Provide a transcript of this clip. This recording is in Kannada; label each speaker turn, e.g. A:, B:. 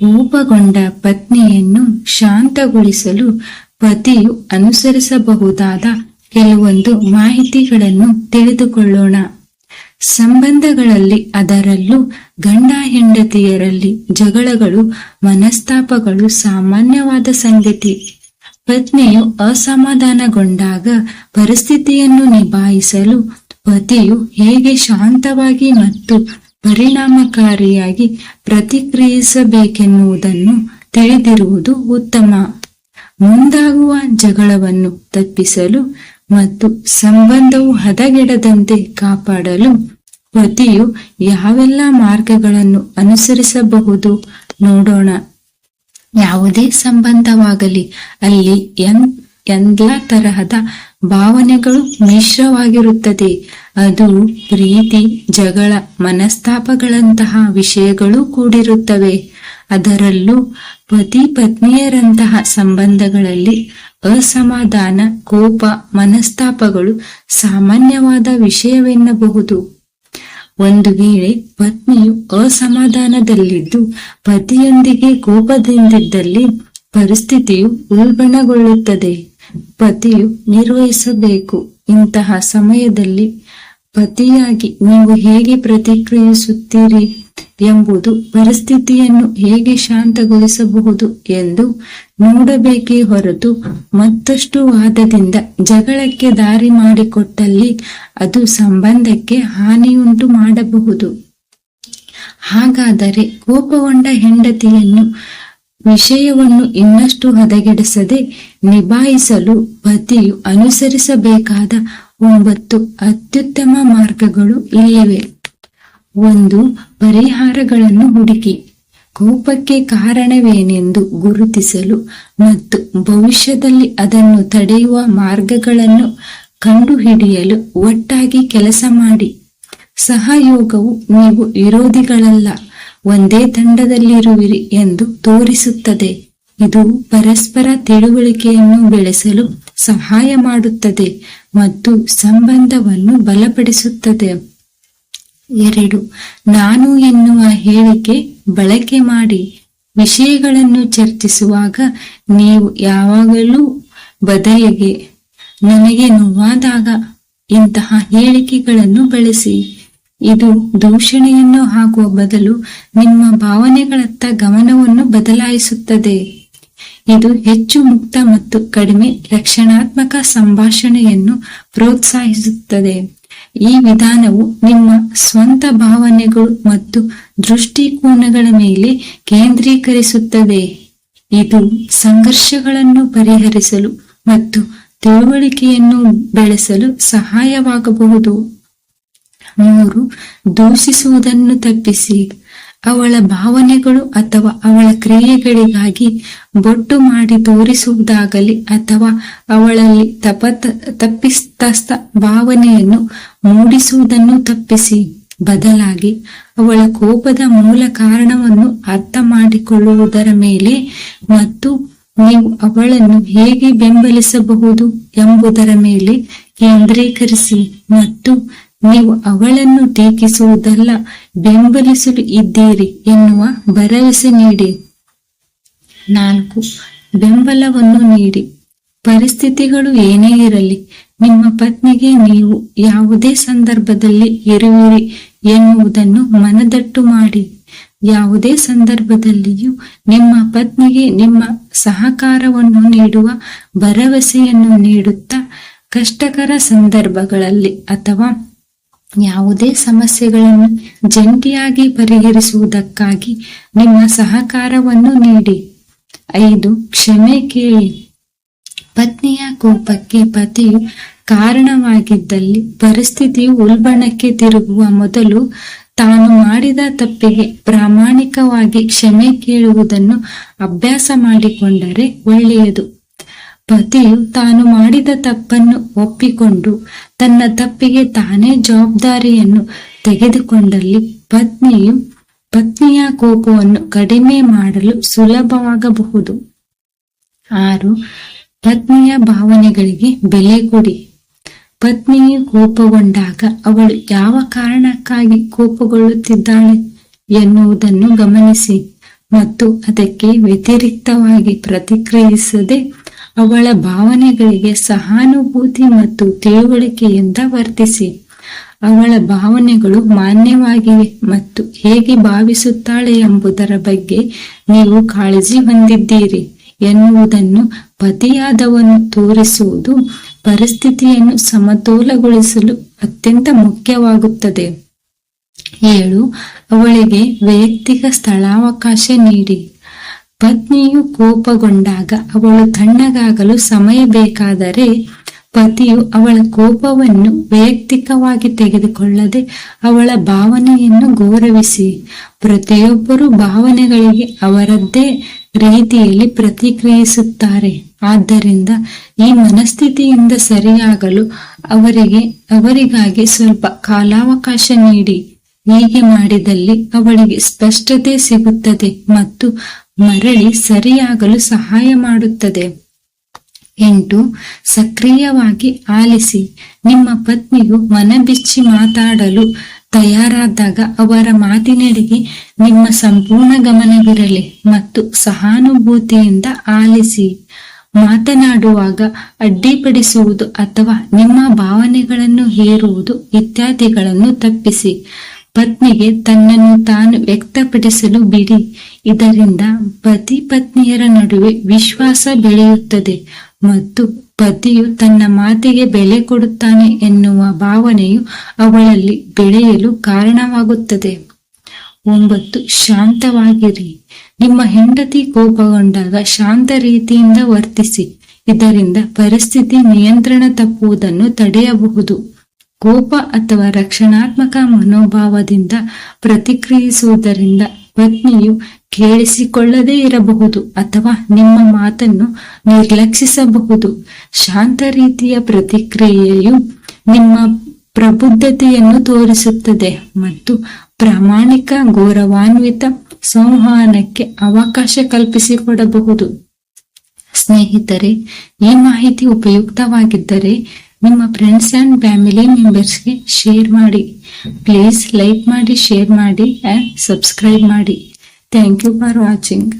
A: ಕೋಪಗೊಂಡ ಪತ್ನಿಯನ್ನು ಶಾಂತಗೊಳಿಸಲು ಪತಿಯು ಅನುಸರಿಸಬಹುದಾದ ಕೆಲವೊಂದು ಮಾಹಿತಿಗಳನ್ನು ತಿಳಿದುಕೊಳ್ಳೋಣ. ಸಂಬಂಧಗಳಲ್ಲಿ ಅದರಲ್ಲೂ ಗಂಡ ಹೆಂಡತಿಯರಲ್ಲಿ ಜಗಳಗಳು, ಮನಸ್ತಾಪಗಳು ಸಾಮಾನ್ಯವಾದ ಸಂಗತಿ. ಪತ್ನಿಯು ಅಸಮಾಧಾನಗೊಂಡಾಗ ಪರಿಸ್ಥಿತಿಯನ್ನು ನಿಭಾಯಿಸಲು ಪತಿಯು ಹೇಗೆ ಶಾಂತವಾಗಿ ಮತ್ತು ಪರಿಣಾಮಕಾರಿಯಾಗಿ ಪ್ರತಿಕ್ರಿಯಿಸಬೇಕೆನ್ನುವುದನ್ನು ತಿಳಿದಿರುವುದು ಉತ್ತಮ. ಮುಂದಾಗುವ ಜಗಳವನ್ನು ತಪ್ಪಿಸಲು ಮತ್ತು ಸಂಬಂಧವು ಹದಗೆಡದಂತೆ ಕಾಪಾಡಲು ಪತಿಯು ಯಾವೆಲ್ಲ ಮಾರ್ಗಗಳನ್ನು ಅನುಸರಿಸಬಹುದು ನೋಡೋಣ. ಯಾವುದೇ ಸಂಬಂಧವಾಗಲಿ, ಅಲ್ಲಿ ಎಲ್ಲ ತರಹದ ಭಾವನೆಗಳು ಮಿಶ್ರವಾಗಿರುತ್ತದೆ. ಅದು ಪ್ರೀತಿ, ಜಗಳ, ಮನಸ್ತಾಪಗಳಂತಹ ವಿಷಯಗಳು ಕೂಡಿರುತ್ತವೆ. ಅದರಲ್ಲೂ ಪತಿ ಪತ್ನಿಯರಂತಹ ಸಂಬಂಧಗಳಲ್ಲಿ ಅಸಮಾಧಾನ, ಕೋಪ, ಮನಸ್ತಾಪಗಳು ಸಾಮಾನ್ಯವಾದ ವಿಷಯವೆನ್ನಬಹುದು. ಒಂದು ವೇಳೆ ಪತ್ನಿಯು ಅಸಮಾಧಾನದಲ್ಲಿದ್ದು ಪತಿಯೊಂದಿಗೆ ಕೋಪದಿಂದಿದ್ದಲ್ಲಿ ಪರಿಸ್ಥಿತಿಯು ಉಲ್ಬಣಗೊಳ್ಳುತ್ತದೆ. ಪತಿಯು ನಿರ್ವಹಿಸಬೇಕು. ಇಂತಹ ಸಮಯದಲ್ಲಿ ಪತಿಯಾಗಿ ನೀವು ಹೇಗೆ ಪ್ರತಿಕ್ರಿಯಿಸುತ್ತೀರಿ ಎಂಬುದು ಪರಿಸ್ಥಿತಿಯನ್ನು ಹೇಗೆ ಶಾಂತಗೊಳಿಸಬಹುದು ಎಂದು ನೋಡಬೇಕೇ ಹೊರತು ಮತ್ತಷ್ಟು ವಾದದಿಂದ ಜಗಳಕ್ಕೆ ದಾರಿ ಮಾಡಿಕೊಟ್ಟಲ್ಲಿ ಅದು ಸಂಬಂಧಕ್ಕೆ ಹಾನಿಯುಂಟು ಮಾಡಬಹುದು. ಹಾಗಾದರೆ ಕೋಪಗೊಂಡ ಹೆಂಡತಿಯನ್ನು ವಿಷಯವನ್ನು ಇನ್ನಷ್ಟು ಹದಗೆಡಿಸದೆ ನಿಭಾಯಿಸಲು ಪತಿಯು ಅನುಸರಿಸಬೇಕಾದ ಒಂಬತ್ತು ಅತ್ಯುತ್ತಮ ಮಾರ್ಗಗಳು ಇಲ್ಲಿವೆ. ಒಂದು, ಪರಿಹಾರಗಳನ್ನು ಹುಡುಕಿ. ಕೋಪಕ್ಕೆ ಕಾರಣವೇನೆಂದು ಗುರುತಿಸಲು ಮತ್ತು ಭವಿಷ್ಯದಲ್ಲಿ ಅದನ್ನು ತಡೆಯುವ ಮಾರ್ಗಗಳನ್ನು ಕಂಡುಹಿಡಿಯಲು ಒಟ್ಟಾಗಿ ಕೆಲಸ ಮಾಡಿ. ಸಹಯೋಗವು ನೀವು ವಿರೋಧಿಗಳಲ್ಲ. ಒಂದೇ ತಂಡದಲ್ಲಿರುವಿರಿ ಎಂದು ತೋರಿಸುತ್ತದೆ. ಇದು ಪರಸ್ಪರ ತಿಳುವಳಿಕೆಯನ್ನು ಬೆಳೆಸಲು ಸಹಾಯ ಮಾಡುತ್ತದೆ ಮತ್ತು ಸಂಬಂಧವನ್ನು ಬಲಪಡಿಸುತ್ತದೆ. ಎರಡು, ನಾನು ಎನ್ನುವ ಹೇಳಿಕೆ ಬಳಕೆ ಮಾಡಿ ವಿಷಯಗಳನ್ನು ಚರ್ಚಿಸುವಾಗ ನೀವು ಯಾವಾಗಲೂ ಬದಲಿಗೆ ನನಗೆ ನೋವಾದಾಗ ಇಂತಹ ಹೇಳಿಕೆಗಳನ್ನು ಬಳಸಿ. ಇದು ದೂಷಣೆಯನ್ನು ಹಾಕುವ ಬದಲು ನಿಮ್ಮ ಭಾವನೆಗಳತ್ತ ಗಮನವನ್ನು ಬದಲಾಯಿಸುತ್ತದೆ. ಇದು ಹೆಚ್ಚು ಮುಕ್ತ ಮತ್ತು ಕಡಿಮೆ ರಕ್ಷಣಾತ್ಮಕ ಸಂಭಾಷಣೆಯನ್ನು ಪ್ರೋತ್ಸಾಹಿಸುತ್ತದೆ. ಈ ವಿಧಾನವು ನಿಮ್ಮ ಸ್ವಂತ ಭಾವನೆಗಳು ಮತ್ತು ದೃಷ್ಟಿಕೋನಗಳ ಮೇಲೆ ಕೇಂದ್ರೀಕರಿಸುತ್ತದೆ. ಇದು ಸಂಘರ್ಷಗಳನ್ನು ಪರಿಹರಿಸಲು ಮತ್ತು ತಿಳುವಳಿಕೆಯನ್ನು ಬೆಳೆಸಲು ಸಹಾಯವಾಗಬಹುದು. ಮೂರು ದೂಷಿಸುವುದನ್ನು ತಪ್ಪಿಸಿ. ಅವಳ ಭಾವನೆಗಳು ಅಥವಾ ಅವಳ ಕ್ರಿಯೆಗಳಿಗಾಗಿ ಬೊಟ್ಟು ಮಾಡಿ ತೋರಿಸುವುದಾಗಲಿ ಅಥವಾ ಅವಳಲ್ಲಿ ತಪ ತಪ್ಪಿತಸ್ಥ ಭಾವನೆಯನ್ನು ಮೂಡಿಸುವುದನ್ನು ತಪ್ಪಿಸಿ. ಬದಲಾಗಿ ಅವಳ ಕೋಪದ ಮೂಲ ಕಾರಣವನ್ನು ಅರ್ಥ ಮಾಡಿಕೊಳ್ಳುವುದರ ಮೇಲೆ ಮತ್ತು ನೀವು ಅವಳನ್ನು ಹೇಗೆ ಬೆಂಬಲಿಸಬಹುದು ಎಂಬುದರ ಮೇಲೆ ಕೇಂದ್ರೀಕರಿಸಿ ಮತ್ತು ನೀವು ಅವಳನ್ನು ಟೀಕಿಸುವುದಲ್ಲ, ಬೆಂಬಲಿಸಲು ಇದ್ದೀರಿ ಎನ್ನುವ ಭರವಸೆ ನೀಡಿ. ನಾಲ್ಕು, ಬೆಂಬಲವನ್ನು ನೀಡಿ. ಪರಿಸ್ಥಿತಿಗಳು ಏನೇ ಇರಲಿ, ನಿಮ್ಮ ಪತ್ನಿಗೆ ನೀವು ಯಾವುದೇ ಸಂದರ್ಭದಲ್ಲಿ ಇರುವಿರಿ ಎನ್ನುವುದನ್ನು ಮನದಟ್ಟು ಮಾಡಿ. ಯಾವುದೇ ಸಂದರ್ಭದಲ್ಲಿಯೂ ನಿಮ್ಮ ಪತ್ನಿಗೆ ನಿಮ್ಮ ಸಹಕಾರವನ್ನು ನೀಡುವ ಭರವಸೆಯನ್ನು ನೀಡುತ್ತಾ, ಕಷ್ಟಕರ ಸಂದರ್ಭಗಳಲ್ಲಿ ಅಥವಾ ಯಾವುದೇ ಸಮಸ್ಯೆಗಳನ್ನು ಜಂಟಿಯಾಗಿ ಪರಿಹರಿಸುವುದಕ್ಕಾಗಿ ನಿಮ್ಮ ಸಹಕಾರವನ್ನು ನೀಡಿ. ಐದು, ಕ್ಷಮೆ ಕೇಳಿ. ಪತ್ನಿಯ ಕೋಪಕ್ಕೆ ಪತಿಯು ಕಾರಣವಾಗಿದ್ದಲ್ಲಿ ಪರಿಸ್ಥಿತಿಯು ಉಲ್ಬಣಕ್ಕೆ ತಿರುಗುವ ಮೊದಲು ತಾನು ಮಾಡಿದ ತಪ್ಪಿಗೆ ಪ್ರಾಮಾಣಿಕವಾಗಿ ಕ್ಷಮೆ ಕೇಳುವುದನ್ನು ಅಭ್ಯಾಸ ಮಾಡಿಕೊಂಡರೆ ಒಳ್ಳೆಯದು. ಪತಿಯು ತಾನು ಮಾಡಿದ ತಪ್ಪನ್ನು ಒಪ್ಪಿಕೊಂಡು ತನ್ನ ತಪ್ಪಿಗೆ ತಾನೇ ಜವಾಬ್ದಾರಿಯನ್ನು ತೆಗೆದುಕೊಂಡಲ್ಲಿ ಪತ್ನಿಯು ಪತ್ನಿಯ ಕೋಪವನ್ನು ಕಡಿಮೆ ಮಾಡಲು ಸುಲಭವಾಗಬಹುದು. ಆರು, ಪತ್ನಿಯ ಭಾವನೆಗಳಿಗೆ ಬೆಲೆ ಕೊಡಿ. ಪತ್ನಿಯು ಕೋಪಗೊಂಡಾಗ ಅವಳು ಯಾವ ಕಾರಣಕ್ಕಾಗಿ ಕೋಪಗೊಳ್ಳುತ್ತಿದ್ದಾಳೆ ಎನ್ನುವುದನ್ನು ಗಮನಿಸಿ ಮತ್ತು ಅದಕ್ಕೆ ವ್ಯತಿರಿಕ್ತವಾಗಿ ಪ್ರತಿಕ್ರಿಯಿಸದೆ ಅವಳ ಭಾವನೆಗಳಿಗೆ ಸಹಾನುಭೂತಿ ಮತ್ತು ತಿಳುವಳಿಕೆಯಿಂದ ವರ್ತಿಸಿ. ಅವಳ ಭಾವನೆಗಳು ಮಾನ್ಯವಾಗಿವೆ ಮತ್ತು ಹೇಗೆ ಭಾವಿಸುತ್ತಾಳೆ ಎಂಬುದರ ಬಗ್ಗೆ ನೀವು ಕಾಳಜಿ ಹೊಂದಿದ್ದೀರಿ ಎನ್ನುವುದನ್ನು ಪತಿಯಾದವನು ತೋರಿಸುವುದು ಪರಿಸ್ಥಿತಿಯನ್ನು ಸಮತೋಲಗೊಳಿಸಲು ಅತ್ಯಂತ ಮುಖ್ಯವಾಗುತ್ತದೆ. ಏಳು, ಅವಳಿಗೆ ವೈಯಕ್ತಿಕ ಸ್ಥಳಾವಕಾಶ ನೀಡಿ. ಪತ್ನಿಯು ಕೋಪಗೊಂಡಾಗ ಅವಳು ತಣ್ಣಗಾಗಲು ಸಮಯ ಬೇಕಾದರೆ ಪತಿಯು ಅವಳ ಕೋಪವನ್ನು ವೈಯಕ್ತಿಕವಾಗಿ ತೆಗೆದುಕೊಳ್ಳದೆ ಅವಳ ಭಾವನೆಯನ್ನು ಗೌರವಿಸಿ. ಪ್ರತಿಯೊಬ್ಬರು ಭಾವನೆಗಳಿಗೆ ಅವರದ್ದೇ ರೀತಿಯಲ್ಲಿ ಪ್ರತಿಕ್ರಿಯಿಸುತ್ತಾರೆ. ಆದ್ದರಿಂದ ಈ ಮನಸ್ಥಿತಿಯಿಂದ ಸರಿಯಾಗಲು ಅವರಿಗೆ, ಅವರಿಗಾಗಿ ಸ್ವಲ್ಪ ಕಾಲಾವಕಾಶ ನೀಡಿ. ಹೀಗೆ ಮಾಡಿದಲ್ಲಿ ಅವಳಿಗೆ ಸ್ಪಷ್ಟತೆ ಸಿಗುತ್ತದೆ ಮತ್ತು ಮರಳಿ ಸರಿಯಾಗಲು ಸಹಾಯ ಮಾಡುತ್ತದೆ. ಎಂಟು, ಸಕ್ರಿಯವಾಗಿ ಆಲಿಸಿ. ನಿಮ್ಮ ಪತ್ನಿಯು ಮನಬಿಚ್ಚಿ ಮಾತಾಡಲು ತಯಾರಾದಾಗ ಅವರ ಮಾತಿನೆಡೆಗೆ ನಿಮ್ಮ ಸಂಪೂರ್ಣ ಗಮನವಿರಲಿ ಮತ್ತು ಸಹಾನುಭೂತಿಯಿಂದ ಆಲಿಸಿ. ಮಾತನಾಡುವಾಗ ಅಡ್ಡಿಪಡಿಸುವುದು ಅಥವಾ ನಿಮ್ಮ ಭಾವನೆಗಳನ್ನು ಹೇರುವುದು ಇತ್ಯಾದಿಗಳನ್ನು ತಪ್ಪಿಸಿ. ಪತ್ನಿಗೆ ತನ್ನನ್ನು ತಾನು ವ್ಯಕ್ತಪಡಿಸಲು ಬಿಡಿ. ಇದರಿಂದ ಪತಿ ಪತ್ನಿಯರ ನಡುವೆ ವಿಶ್ವಾಸ ಬೆಳೆಯುತ್ತದೆ ಮತ್ತು ಪತಿಯು ತನ್ನ ಮಾತಿಗೆ ಬೆಲೆ ಕೊಡುತ್ತಾನೆ ಎನ್ನುವ ಭಾವನೆಯು ಅವಳಲ್ಲಿ ಬೆಳೆಯಲು ಕಾರಣವಾಗುತ್ತದೆ. ಒಂಬತ್ತು, ಶಾಂತವಾಗಿರಿ. ನಿಮ್ಮ ಹೆಂಡತಿ ಕೋಪಗೊಂಡಾಗ ಶಾಂತ ರೀತಿಯಿಂದ ವರ್ತಿಸಿ. ಇದರಿಂದ ಪರಿಸ್ಥಿತಿ ನಿಯಂತ್ರಣ ತಪ್ಪುವುದನ್ನು ತಡೆಯಬಹುದು. ಕೋಪ ಅಥವಾ ರಕ್ಷಣಾತ್ಮಕ ಮನೋಭಾವದಿಂದ ಪ್ರತಿಕ್ರಿಯಿಸುವುದರಿಂದ ಪತ್ನಿಯು ಕೇಳಿಸಿಕೊಳ್ಳದೇ ಇರಬಹುದು ಅಥವಾ ನಿಮ್ಮ ಮಾತನ್ನು ನಿರ್ಲಕ್ಷಿಸಬಹುದು. ಶಾಂತ ರೀತಿಯ ಪ್ರತಿಕ್ರಿಯೆಯು ನಿಮ್ಮ ಪ್ರಬುದ್ಧತೆಯನ್ನು ತೋರಿಸುತ್ತದೆ ಮತ್ತು ಪ್ರಾಮಾಣಿಕ ಗೌರವಾನ್ವಿತ ಸಂವಹನಕ್ಕೆ ಅವಕಾಶ ಕಲ್ಪಿಸಿಕೊಡಬಹುದು. ಸ್ನೇಹಿತರೆ, ಈ ಮಾಹಿತಿ ಉಪಯುಕ್ತವಾಗಿದ್ದರೆ ನಿಮ್ಮ ಫ್ರೆಂಡ್ಸ್ ಆ್ಯಂಡ್ ಫ್ಯಾಮಿಲಿ ಮೆಂಬರ್ಸ್ಗೆ ಶೇರ್ ಮಾಡಿ. ಪ್ಲೀಸ್ ಲೈಕ್ ಮಾಡಿ ಶೇರ್ ಮಾಡಿ ಆ್ಯಂಡ್ ಸಬ್ಸ್ಕ್ರೈಬ್ ಮಾಡಿ. Thank you for watching